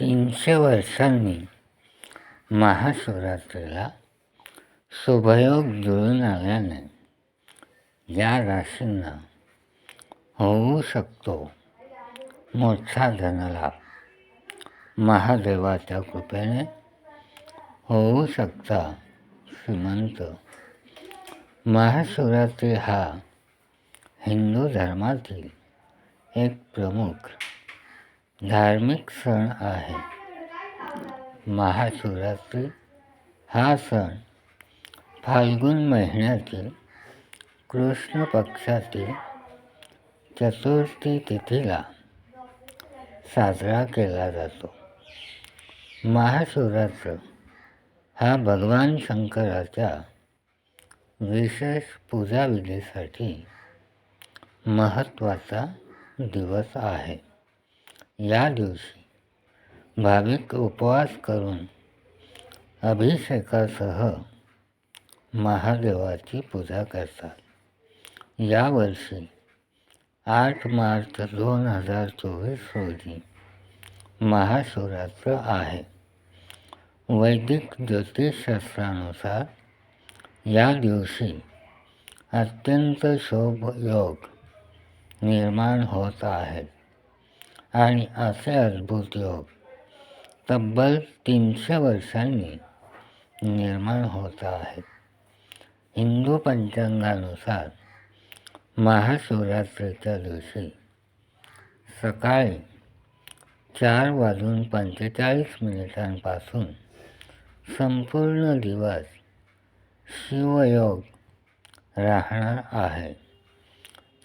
तीनशे वर्षांनी महाशिवरात्रीला शुभयोग जुळून आल्याने या राशींना होऊ शकतो मोठा धनलाभ महादेवाच्या कृपेने होऊ शकता श्रीमंत. महाशिवरात्री हा हिंदू धर्मातील एक प्रमुख धार्मिक सण आहे. महाशिवरात्री हा सण फाल्गुन महिन्यातील कृष्ण पक्षातील चतुर्थी तिथीला साजरा केला जातो. महाशिवरात्र हा भगवान शंकराच्या विशेष पूजाविधीसाठी महत्त्वाचा दिवस आहे. या दिवशी भाविक उपवास करून अभिषेकासह महादेवाची पूजा करतात. यावर्षी आठ मार्च दोन हजार चोवीस रोजी महाशिवरात्र आहे. वैदिक ज्योतिषशास्त्रानुसार या दिवशी अत्यंत शोभ योग निर्माण होत आहेत आणि असे अद्भुत योग तब्बल तीनशे वर्षांनी निर्माण होत आहेत हिंदू पंचांगानुसार महाशिवरात्रीच्या दिवशी सकाळी चार वाजून पंचेचाळीस मिनिटांपासून संपूर्ण दिवस शिवयोग राहणार आहे.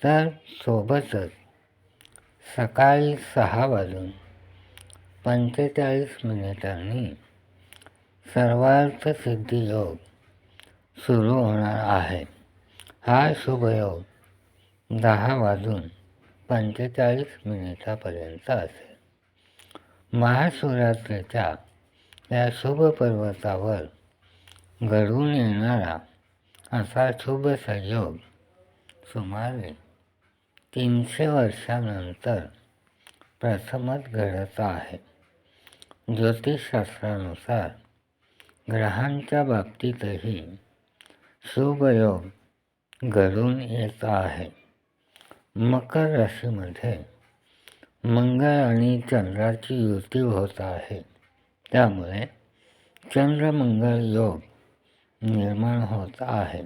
तर सोबतच सकाळी सहा वाजून पंचेचाळीस मिनिटांनी सर्वार्थ सिद्धी योग सुरू होणार आहे. हा शुभयोग दहा वाजून पंचेचाळीस मिनिटापर्यंत असेल. महाशिवरात्रीच्या या शुभ पर्वतावर घडून येणारा असा शुभ संयोग सुमारे तीनशे वर्षानंतर प्रथमच घडत आहे. ज्योतिषशास्त्रानुसार ग्रहांच्या बाबतीतही शुभयोग घडून येत आहे. मकर राशीमध्ये मंगळ आणि चंद्राची युती होत आहे. त्यामुळे चंद्रमंगळ योग निर्माण होत आहे.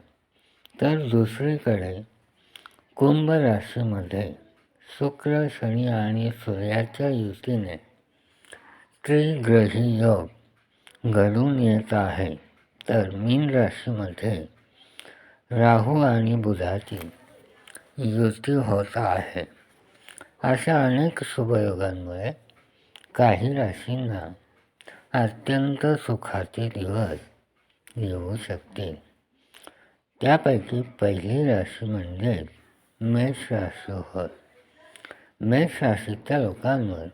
तर दुसरीकडे कुंभ राशीमध्ये शुक्र शनी आणि सूर्याच्या युतीने त्रिग्रही योग घडून येत आहे. तर मीन राशीमध्ये राहू आणि बुधाची युती होत आहे. अशा अनेक शुभयोगांमुळे काही राशींना अत्यंत सुखाचे दिवस येऊ शकतील. त्यापैकी पहिली राशी म्हणजे होय मेष राशीच्या लोकांवर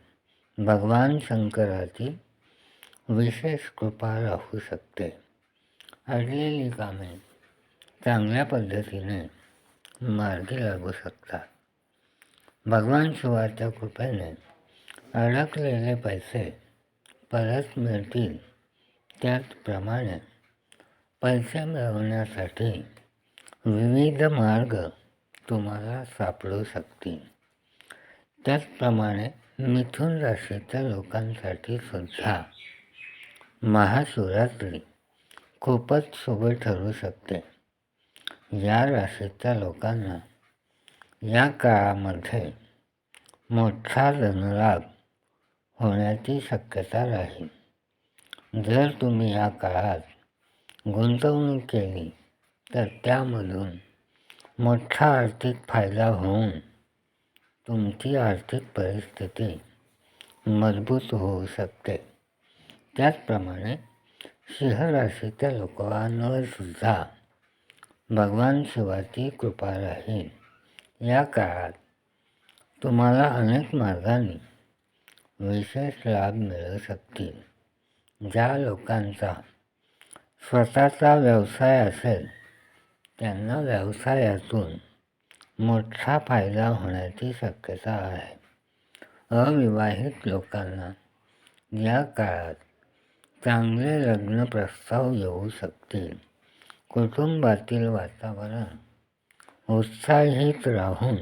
भगवान शंकराची विशेष कृपा राहू शकते. अडलेली कामे चांगल्या पद्धतीने मार्गी लागू शकतात. भगवान शिवाच्या कृपेने अडकलेले पैसे परत मिळतील. त्याचप्रमाणे पैसे मिळवण्यासाठी विविध मार्ग तुम्हाला सापडू शकतील. त्याचप्रमाणे मिथुन राशीच्या लोकांसाठी सुद्धा महाशिवरात्री खूपच शुभ ठरू शकते. या राशीच्या लोकांना या काळामध्ये मोठा धनलाभ होण्याची शक्यता राहील. जर तुम्ही या काळात गुंतवणूक केली तर त्यामधून मोठा आर्थिक फ़ायदा होऊन तुमची आर्थिक परिस्थिती मज़बूत होऊ शकते. त्याचप्रमाणे सिंह राशीच्या लोकांवर सुद्धा भगवान शिवाची कृपा राहील. या काळात तुम्हाला अनेक मार्गांनी विशेष लाभ मिळू शकतील. ज्या लोकांचा स्वतःचा व्यवसाय असेल त्यांना व्यवसायातून मोठा फायदा होण्याची शक्यता आहे. अविवाहित लोकांना या काळात चांगले लग्न प्रस्ताव येऊ शकतील. कुटुंबातील वातावरण उत्साहित राहून